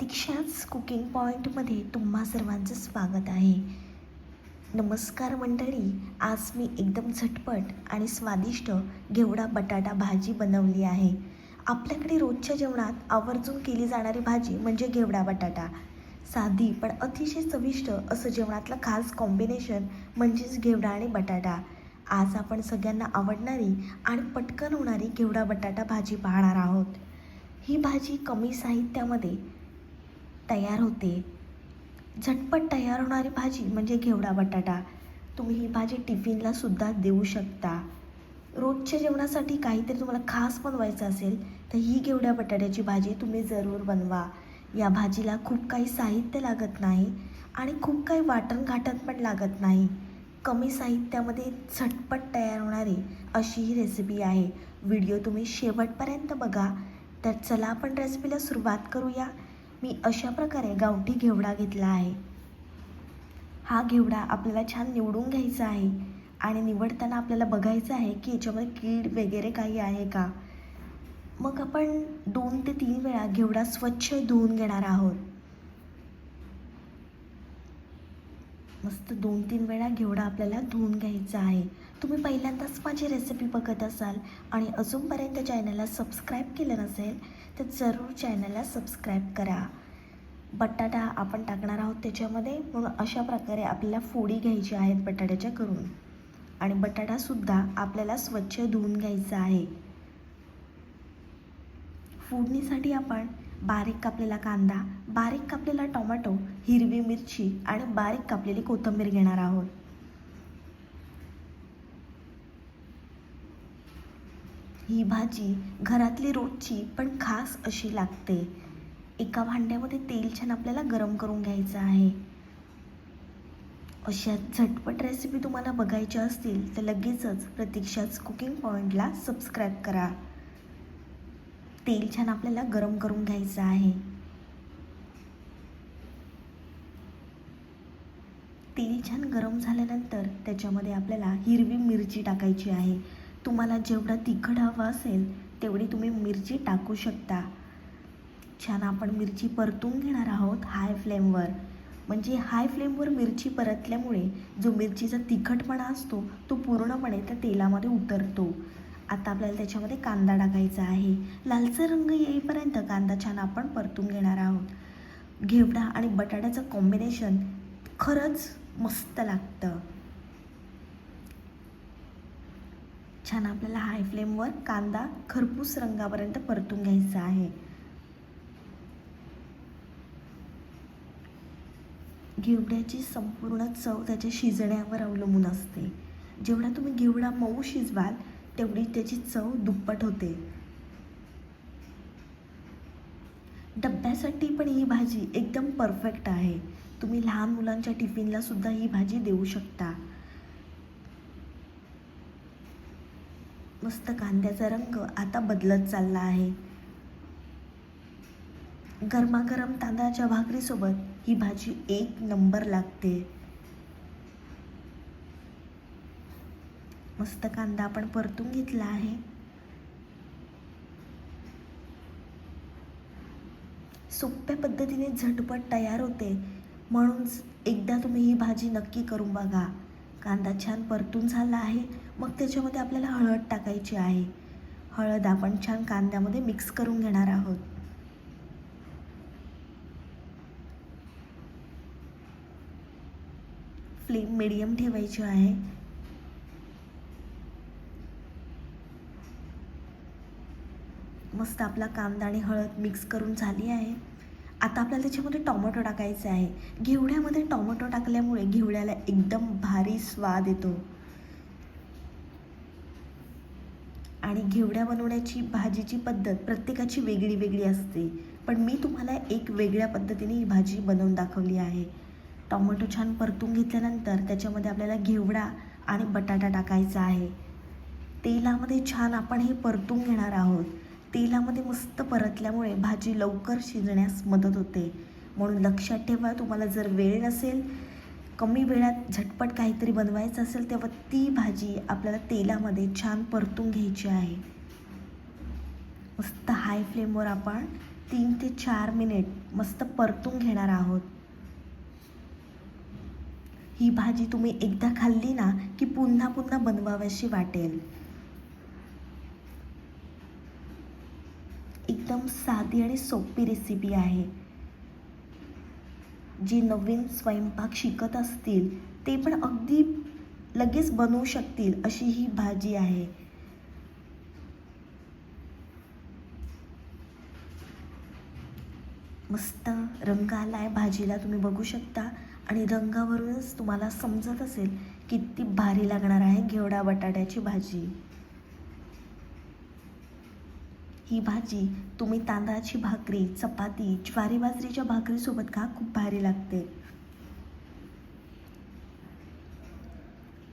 दीक्षाच cooking पॉईंटमध्ये तुम्हा सर्वांचं स्वागत आहे. नमस्कार मंडळी आज मी एकदम झटपट आणि स्वादिष्ट घेवडा बटाटा भाजी बनवली आहे. आपल्याकडे रोजच्या जेवणात आवर्जून केली जाणारी भाजी म्हणजे घेवडा बटाटा. साधी पण अतिशय चविष्ट असं जेवणातलं खास कॉम्बिनेशन म्हणजेच घेवडा आणि बटाटा. आज आपण सगळ्यांना आवडणारी आणि पटकन होणारी घेवडा बटाटा भाजी पाहणार आहोत. ही भाजी कमी साहित्यामध्ये तयार होते. झटपट तयार होणारी भाजी म्हणजे घेवडा बटाटा. तुम्ही ही भाजी टिफिनला सुद्धा देऊ शकता. रोजच्या जेवणासाठी काहीतरी तुम्हाला खास बनवायचं असेल तर ही घेवड्या बटाट्याची भाजी तुम्ही जरूर बनवा. या भाजीला खूप काही साहित्य लागत नाही आणि खूप काही वाटणघाटण पण लागत नाही. कमी साहित्यामध्ये झटपट तयार होणारी अशी ही रेसिपी आहे. व्हिडिओ तुम्ही शेवटपर्यंत बघा. तर चला आपण रेसिपीला सुरुवात करूया. मी अशा प्रकारे गावठी घेवडा घेतला आहे. हा घेवडा आपल्याला छान निवडून घ्यायचा आहे आणि निवडताना आपल्याला बघायचं आहे की याच्यामध्ये कीड वगैरे काही आहे का? मग आपण दोन ते तीन वेळा घेवडा स्वच्छ धुवून घेणार आहोत. मस्त दोन तीन वेळा घेवडा आपल्याला धुवून घ्यायचा आहे. तुम्ही पहिल्यांदाच माझी रेसिपी बघत असाल आणि अजूनपर्यंत चॅनलला सबस्क्राईब केलं नसेल तर जरूर चॅनलला सबस्क्राईब करा. बटाटा आपण टाकणार आहोत त्याच्यामध्ये म्हणून अशा प्रकारे आपल्याला फोडी घ्यायची आहेत बटाट्याच्या करून. आणि बटाटासुद्धा आपल्याला स्वच्छ धुवून घ्यायचा आहे. फोडणीसाठी आपण बारीक कापलेला कांदा बारीक कापलेला टोमॅटो हिरवी मिरची आणि बारीक कापलेली कोथिंबीर घेणार आहोत. ही भाजी घरातली रोजची पण खास अशी लागते. एका भांड्यामध्ये तेल छान आपल्याला गरम करून घ्यायचं आहे. अशा झटपट रेसिपी तुम्हाला बघायच्या असतील तर लगेचच प्रतीक्षाच कुकिंग पॉईंटला सबस्क्राईब करा. तेल छान आपल्याला गरम करून घ्यायचं आहे. तेल छान गरम झाल्यानंतर त्याच्यामध्ये आपल्याला हिरवी मिरची टाकायची आहे. तुम्हाला जेवढा तिखट हवा असेल तेवढी तुम्ही मिरची टाकू शकता. छान आपण मिरची परतून घेणार आहोत हाय फ्लेमवर म्हणजे हाय फ्लेमवर मिरची परतल्यामुळे जो मिरचीचा तिखटपणा असतो तो पूर्णपणे त्या तेलामध्ये उतरतो. आता आपल्याला त्याच्यामध्ये कांदा टाकायचा आहे. लालचा रंग येईपर्यंत कांदा छान आपण परतून घेणार आहोत. घेवडा आणि बटाट्याचं कॉम्बिनेशन खरंच मस्त लागतं. छान आपल्याला हाय फ्लेमवर कांदा खरपूस रंगापर्यंत परतून घ्यायचा आहे. घेवड्याची संपूर्ण चव त्याच्या शिजण्यावर अवलंबून असते. जेवढा तुम्ही घेवडा मऊ शिजवाल तेवढी त्याची चव दुप्पट होते. डब्यासाठी पण ही भाजी एकदम परफेक्ट आहे. तुम्ही लहान मुलांच्या टिफिनला सुद्धा ही भाजी देऊ शकता. मस्त कांद्याचा रंग आता बदलत चालला आहे. गरमागरम तांदळाच्या भाकरीसोबत ही भाजी एक नंबर लागते. मस्त कांदा आपण परतून घेतला आहे. सोप्या पद्धतीने झटपट तयार होते. म्हणून एकदा तुम्ही ही भाजी नक्की करून बघा. कांदा छान परतून झाला आहे. मग त्याच्यामध्ये आपल्याला हळद टाकायची आहे. हळद आपण छान कांद्यामध्ये मिक्स करून घेणार आहोत. फ्लेम मिडियम ठेवायची आहे. मस्त आपला कांदा आणि हळद मिक्स करून झाली आहे. आता आपल्याला त्याच्यामध्ये टोमॅटो टाकायचं आहे. घेवड्यामध्ये टोमॅटो टाकल्यामुळे घेवड्याला एकदम भारी स्वाद येतो. आणि घेवड्या बनवण्याची भाजीची पद्धत प्रत्येकाची वेगळी वेगळी असते. पण मी तुम्हाला एक वेगळ्या पद्धतीने ही भाजी बनवून दाखवली आहे. टोमॅटो छान परतून घेतल्यानंतर त्याच्यामध्ये आपल्याला घेवडा आणि बटाटा टाकायचा आहे. तेलामध्ये छान आपण हे परतून घेणार आहोत. तेलामध्ये मस्त परतल्यामुळे भाजी लवकर शिजण्यास मदत होते. म्हणून लक्षात ठेवा तुम्हाला जर वेळ नसेल कमी वेळात झटपट काहीतरी बनवायचं असेल तेव्हा ती भाजी आपल्याला तेलामध्ये छान परतून घ्यायची आहे. मस्त हाय फ्लेमवर आपण तीन ते चार मिनिट मस्त परतून घेणार आहोत. ही भाजी तुम्ही एकदा खाल्ली ना की पुन्हा पुन्हा बनवाव्याशी वाटेल. एकदम साधी आणि सोपी रेसिपी आहे. जे नवीन स्वयंपाक शिकत असतील ते पण अगदी लगेच बनवू शकतील अशी ही भाजी आहे. मस्त रंग आला आहे भाजीला तुम्ही बघू शकता. आणि रंगावरूनच तुम्हाला समजत असेल किती भारी लागणार आहे घेवडा बटाट्याची भाजी. ही भाजी तुम्ही तांदळाची भाकरी चपाती ज्वारी बाजरीच्या भाकरीसोबत खा खूप भारी लागते.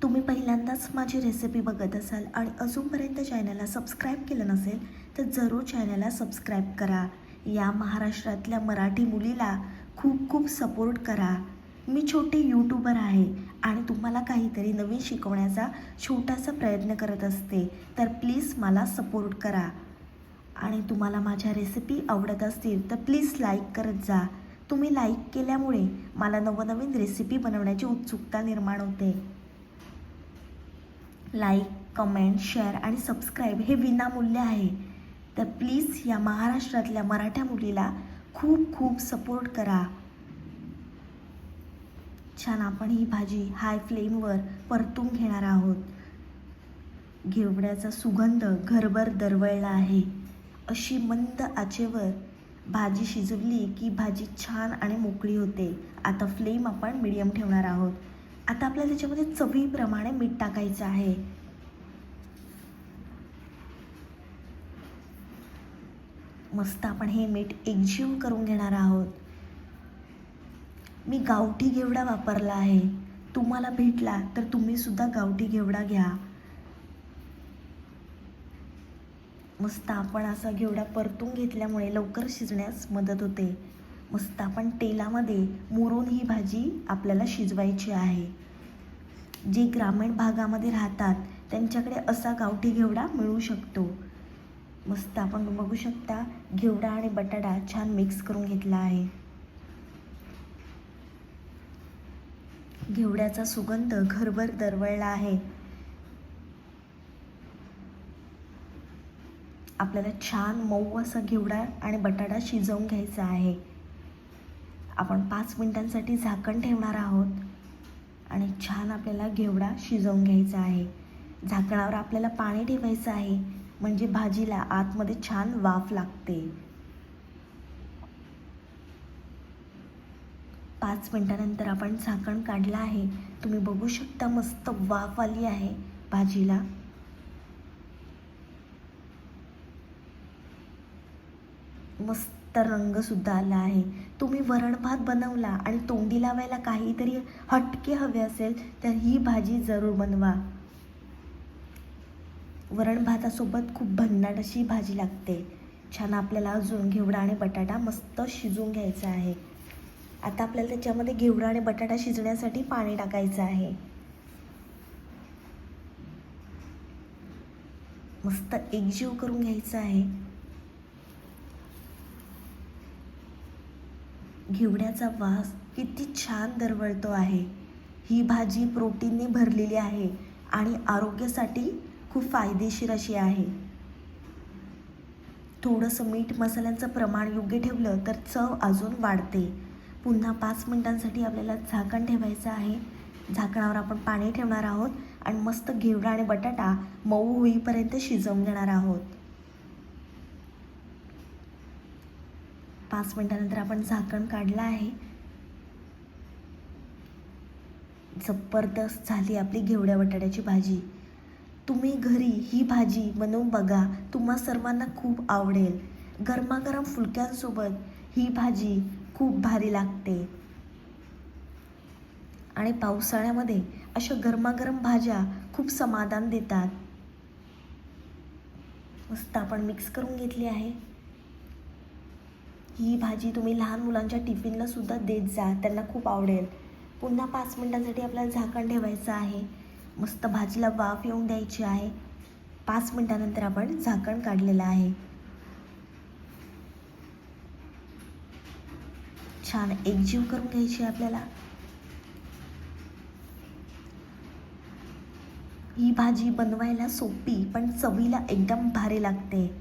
तुम्ही पहिल्यांदाच माझी रेसिपी बघत असाल आणि अजूनपर्यंत चॅनलला सबस्क्राईब केलं नसेल तर जरूर चॅनलला सबस्क्राईब करा. या महाराष्ट्रातल्या मराठी मुलीला खूप खूप सपोर्ट करा. मी छोटे यूट्यूबर आहे आणि तुम्हाला काहीतरी नवीन शिकवण्याचा छोटासा प्रयत्न करत असते तर प्लीज मला सपोर्ट करा. आणि तुम्हाला माझ्या रेसिपी आवडत असतील तर प्लीज लाईक करत जा. तुम्ही लाईक केल्यामुळे मला नवनवीन रेसिपी बनवण्याची उत्सुकता निर्माण होते. लाईक कमेंट शेअर आणि सबस्क्राईब हे विनामूल्य आहे. तर प्लीज या महाराष्ट्रातल्या मराठ्या मुलीला खूप खूप सपोर्ट करा. छान आपण ही भाजी हाय फ्लेमवर परतून घेणार आहोत. घेवड्याचा सुगंध घरभर दरवळला आहे. अशी मंद आचेवर भाजी शिजवली की भाजी छान आणि मोकळी होते. आता फ्लेम आपण मिडियम ठेवणार आहोत. आता आपल्याला त्याच्यामध्ये चवीप्रमाणे मीठ टाकायचं आहे. मस्त आपण हे मीठ एकजीव करून घेणार आहोत. मी गावठी घेवडा वापरला आहे. तुम्हाला भेटला तर तुम्ही सुद्धा गावठी घेवडा घ्या. मस्त आपण असा घेवडा परतून घेतल्यामुळे लवकर शिजण्यास मदत होते. मस्त आपण तेलामध्ये मुरून ही भाजी आपल्याला शिजवायची आहे. जे ग्रामीण भागामध्ये राहतात त्यांच्याकडे असा गावठी घेवडा मिळू शकतो. मस्त आपण बघू शकता घेवडा आणि बटाटा छान मिक्स करून घेतला आहे. घेवड्याचा सुगंध घरभर दरवळला आहे. आपल्याला छान मऊ असा घेवडा आणि बटाटा शिजवून घ्यायचा आहे. आपण पाच मिनटांसाठी झाकण ठेवणार आहोत आणि छान आपल्याला घेवडा शिजवून घ्यायचा आहे. झाकणावर आपल्याला पाणी ठेवायचं आहे म्हणजे भाजीला आतमध्ये छान वाफ लागते. पाच मिनटानंतर आपण झाकण काढलं आहे. तुम्ही बघू शकता मस्त वाफ आली आहे भाजीला. मस्त रंगसुद्धा आला आहे. तुम्ही वरण भात बनवला आणि तोंडी लावायला काहीतरी हटके हवे असेल तर ही भाजी जरूर बनवा. वरण भातासोबत खूप भन्नाट अशी भाजी लागते. छान आपल्याला अजून घेवडा आणि बटाटा मस्त शिजून घ्यायचा आहे. आता आपल्याला त्याच्यामध्ये घेवडा आणि बटाटा शिजण्यासाठी पाणी टाकायचं आहे. मस्त एकजीव करून घ्यायचं आहे. घेवड्याचा वास किती छान दरवळतो आहे. ही भाजी प्रोटीनने भरलेली आहे आणि आरोग्यासाठी खूप फायदेशीर अशी आहे. थोडंसं मीठ मसाल्यांचं प्रमाण योग्य ठेवलं तर चव अजून वाढते. पुन्हा पाच मिनटांसाठी आपल्याला झाकण ठेवायचं आहे. झाकणावर आपण पाणी ठेवणार आहोत आणि मस्त घेवडा आणि बटाटा मऊ होईपर्यंत शिजवून घेणार आहोत. पाच मिनटानंतर आपण झाकण काढलं आहे. जबरदस्त झाली आपली घेवड्या बटाट्याची भाजी. तुम्ही घरी ही भाजी बनवून बघा. तुम्हा सर्वांना खूप आवडेल. गरमागरम फुलक्यांसोबत ही भाजी खूप भारी लागते. आणि पावसाळ्यामध्ये अशा गरमागरम भाज्या खूप समाधान देतात. मस्त आपण मिक्स करून घेतली आहे. ही भाजी तुम्ही लहान मुलांच्या टिफिनला सुद्धा देत जा त्यांना खूप आवडेल. पुन्हा पाच मिनटांसाठी आपल्याला झाकण ठेवायचं आहे. मस्त भाजीला वाफ येऊन द्यायची आहे. पाच मिनटानंतर आपण झाकण काढलेलं आहे. छान एकजीव करून घ्यायची आहे आपल्याला. ही भाजी बनवायला सोपी पण चवीला एकदम भारी लागते.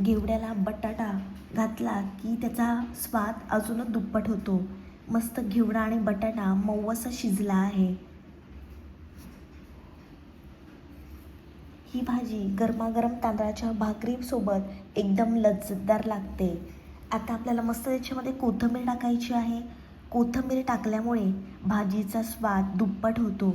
घेवड्याला बटाटा घातला की त्याचा स्वाद अजूनच दुप्पट होतो. मस्त घेवडा आणि बटाटा मऊ असा शिजला आहे. ही भाजी गरमागरम तांदळाच्या भाकरीसोबत एकदम लज्जतदार लागते. आता आपल्याला मस्त त्याच्यामध्ये कोथिंबीर टाकायची आहे. कोथिंबीर टाकल्यामुळे भाजीचा स्वाद दुप्पट होतो.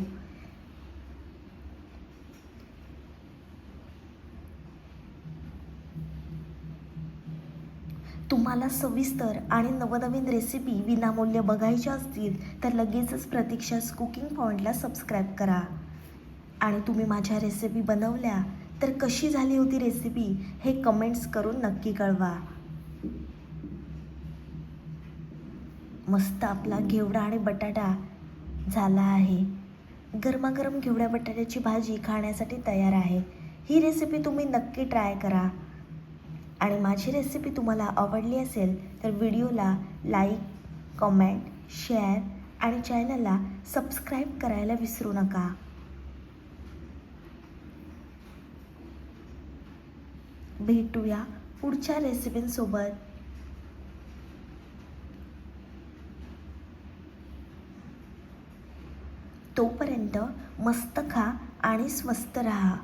तुम्हाला सविस्तर आणि नवनवीन रेसिपी विनामूल्य बघायच्या असतील तर लगेचच प्रतीक्षाच कुकिंग पॉईंटला सबस्क्राईब करा. आणि तुम्ही माझ्या रेसिपी बनवल्या तर कशी झाली होती रेसिपी हे कमेंट्स करून नक्की कळवा. मस्त आपला घेवडा आणि बटाटा झाला आहे. गरमागरम घेवड्या बटाट्याची भाजी खाण्यासाठी तयार आहे. ही रेसिपी तुम्ही नक्की ट्राय करा. आणि माझी रेसिपी तुम्हाला आवडली असेल तर व्हिडिओला लाईक कमेंट शेअर आणि चॅनलला सबस्क्राईब करायला विसरू नका. भेटूया पुढच्या रेसिपींसोबत तोपर्यंत मस्त खा आणि स्वस्त राहा.